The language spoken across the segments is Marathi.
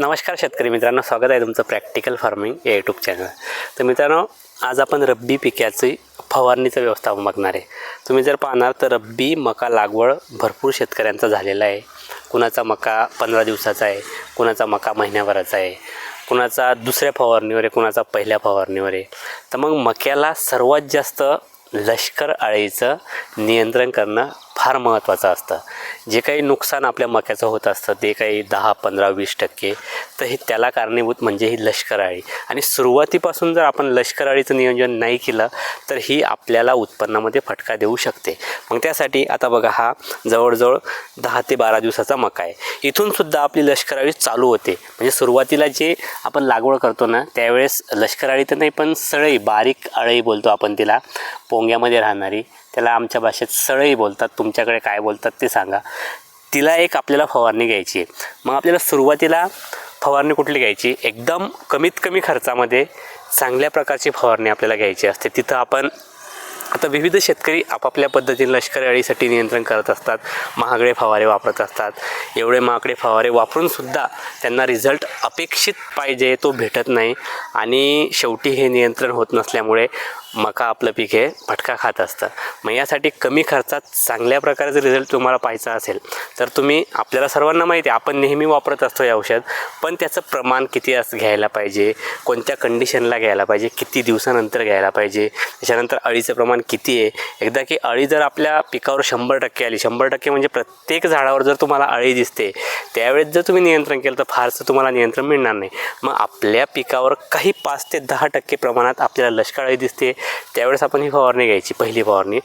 नमस्कार शेतकरी मित्रांनो स्वागत आहे तुमचं प्रॅक्टिकल फार्मिंग या यूट्यूब चॅनल तर मित्रांनो आज आपण रब्बी पिकाची फवारणीचं व्यवस्थापन बघणार आहे. तुम्ही जर पाहणार तर रब्बी मका लागवड भरपूर शेतकऱ्यांचा झालेला आहे. कुणाचा मका पंधरा दिवसाचा आहे कुणाचा मका महिन्याभराचा आहे कुणाचा दुसऱ्या फवारणीवर आहे कुणाचा पहिल्या फवारणीवर आहे. तर मग मक्याला सर्वात जास्त लष्कर आळीचं नियंत्रण करणं फार महत्त्वाचं असतं. जे काही नुकसान आपल्या मक्याचं होत असतं ते काही दहा पंधरा वीस टक्के तर हे त्याला कारणीभूत म्हणजे ही लष्कर अळी आणि सुरुवातीपासून जर आपण लष्कर अळीचं नियोजन नाही केलं तर ही आपल्याला उत्पन्नामध्ये फटका देऊ शकते. मग त्यासाठी आता बघा हा जवळजवळ दहा ते बारा दिवसाचा मका आहे. इथूनसुद्धा आपली लष्कर अळी चालू होते. म्हणजे सुरुवातीला जे आपण लागवड करतो ना त्यावेळेस लष्कर अळी तर नाही पण सळई बारीक अळई बोलतो आपण तिला पोंग्यामध्ये राहणारी. त्याला आमच्या भाषेत सळई बोलतात तुमच्याकडे काय बोलतात ते सांगा. तिला एक आपल्याला फवारणी घ्यायची आहे. मग आपल्याला सुरुवातीला फवारणी कुठली घ्यायची? एकदम कमीत कमी खर्चामध्ये चांगल्या प्रकारची फवारणी आपल्याला घ्यायची असते. तिथं आपण आता विविध शेतकरी आपापल्या पद्धतीने लष्करी अळीसाठी नियंत्रण करत असतात महागडे फवारे वापरत असतात. एवढे महागडे फवारे वापरूनसुद्धा त्यांना रिझल्ट अपेक्षित पाहिजे तो भेटत नाही. आणि शेवटी हे नियंत्रण होत नसल्यामुळे मका आपलं पीक हे फटका खात असतं. मग यासाठी कमी खर्चात चांगल्या प्रकारचा रिझल्ट तुम्हाला पाहायचा असेल तर तुम्ही आपल्याला सर्वांना माहिती आहे आपण नेहमी वापरत असतो हे औषध पण त्याचं प्रमाण किती असं घ्यायला पाहिजे कोणत्या कंडिशनला घ्यायला पाहिजे किती दिवसानंतर घ्यायला पाहिजे त्याच्यानंतर अळीचं प्रमाण किती आहे? एकदा की अळी जर आपल्या पिकावर शंभर टक्के आली शंभर टक्के म्हणजे प्रत्येक झाडावर जर तुम्हाला अळी दिसते त्यावेळेस जर तुम्ही नियंत्रण केलं तर फारसं तुम्हाला नियंत्रण मिळणार नाही. मग आपल्या पिकावर काही पाच ते दहा टक्के प्रमाणात आपल्याला लष्कर अळी दिसते. त्यावेळेस आपण ही फवारणी घ्यायची पहिली फवारणी.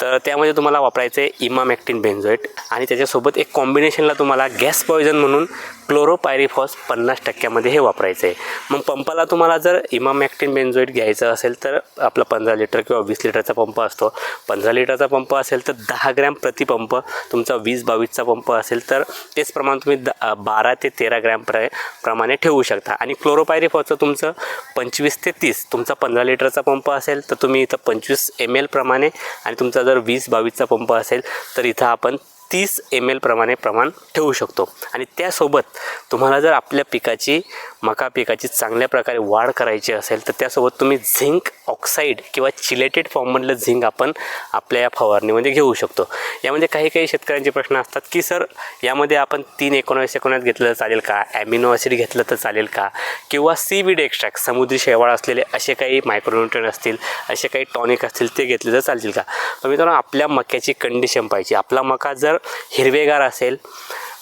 तर त्यामध्ये तुम्हाला वापरायचं आहे इमामॅक्टिन बेन्झोएट आणि त्याच्यासोबत एक कॉम्बिनेशनला तुम्हाला गॅस पॉयझन म्हणून क्लोरोपायरिफॉस पन्नास टक्क्यामध्ये हे वापरायचं आहे मग पंपाला तुम्हाला जर इमामॅक्टिन बेन्झोएट घ्यायचं असेल तर आपला पंधरा लिटर किंवा वीस लिटरचा पंप असतो. पंधरा लिटरचा पंप असेल तर दहा ग्रॅम प्रति पंप तुमचा वीस बावीसचा पंप असेल तर तेच प्रमाण तुम्ही द बारा ते तेरा ग्रॅम प्र प्रमाणे ठेवू शकता. आणि क्लोरोपायरिफॉसचं तुमचं पंचवीस ते तीस तुमचा पंधरा लिटरचा पंप असेल तर तुम्ही इथं पंचवीस एम एल प्रमाणे आणि तुमचा जर वीस बावीसचा पंप असेल तर इथं आपण तीस एम एलप्रमाणे प्रमाण ठेवू शकतो. आणि त्यासोबत तुम्हाला जर आपल्या पिकाची मका पिकाची चांगल्या प्रकारे वाढ करायची असेल तर त्यासोबत तुम्ही झिंक ऑक्साईड किंवा चिलेटेड फॉर्ममधलं झिंक आपण आपल्या या फवारणीमध्ये घेऊ शकतो. यामध्ये काही काही शेतकऱ्यांचे प्रश्न असतात की सर यामध्ये आपण तीन एकोणावीस एकोणास घेतलं तर चालेल का? ॲमिनो ॲसिड घेतलं तर चालेल का? किंवा सी बीड एक्स्ट्रॅक्ट समुद्री शेवाळ असलेले असे काही मायक्रोन्युट्रन असतील असे काही टॉनिक असतील ते घेतले तर चालतील का? मित्रांनो आपल्या मक्याची कंडिशन पाहिजे आपला मका जर हिरवेगार असेल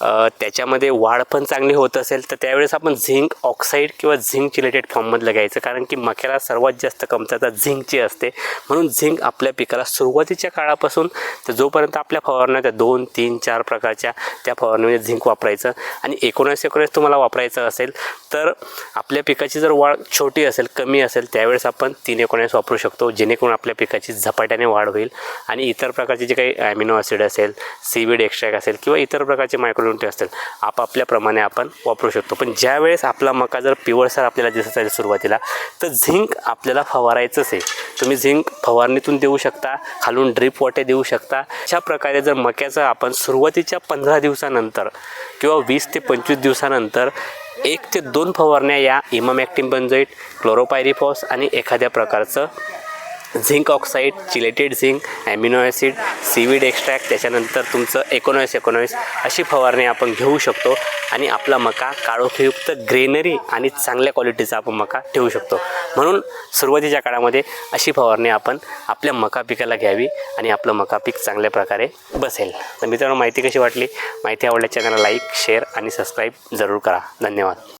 त्याच्यामध्ये वाढ पण चांगली होत असेल तर त्यावेळेस आपण झिंक ऑक्साईड किंवा झिंक चिलेटेड फॉर्ममधलं घ्यायचं. कारण की मक्याला सर्वात जास्त कमतरता झिंकची असते. म्हणून झिंक आपल्या पिकाला सुरुवातीच्या काळापासून तर जोपर्यंत आपल्या फवारण्या त्या दोन तीन चार प्रकारच्या त्या फवारणीमध्ये झिंक वापरायचं आणि एकोणीस एकोणीस तुम्हाला वापरायचं असेल तर आपल्या पिकाची जर वाढ छोटी असेल कमी असेल त्यावेळेस आपण तीन एकोणीस वापरू शकतो जेणेकरून आपल्या पिकाची झपाट्याने वाढ होईल. आणि इतर प्रकारचे जे काही ॲमिनो ॲसिड असेल सीविड एक्स्ट्रॅक असेल किंवा इतर प्रकारचे मायक्रो मायक्रोन्युट्री असतील. आपापल्याप्रमाणे आपण वापरू शकतो. पण ज्यावेळेस आपला मका जर पिवळसर आपल्याला दिसत असेल सुरुवातीला तर झिंक आपल्याला फवारायचंच आहे. तुम्ही झिंक फवारणीतून देऊ शकता खालून ड्रीप वाटे देऊ शकता. अशा प्रकारे जर मक्याचं आपण सुरुवातीच्या पंधरा दिवसानंतर किंवा वीस ते पंचवीस दिवसानंतर एक ते दोन फवारण्या या इमामॅक्टिम बंजोईट क्लोरोपायरिफॉस आणि एखाद्या प्रकारचं zinc oxide chelated zinc amino acid seaweed extract त्याच्यानंतर तुमचं एकोणावीस एकोणावीस अशी फवारणी आपण घेऊ शकतो. आणि आपला मका काळोखीयुक्त ग्रेनरी आणि चांगल्या क्वालिटीचा आपण मका ठेवू शकतो. म्हणून सुरुवातीच्या काळामध्ये अशी फवारणी आपण आपल्या मका पिकाला घ्यावी आणि आपलं मका पीक चांगल्या प्रकारे बसेल. तर मित्रांनो माहिती कशी वाटली? माहिती आवडल्या चॅनलला लाईक शेअर आणि सबस्क्राईब जरूर करा. धन्यवाद.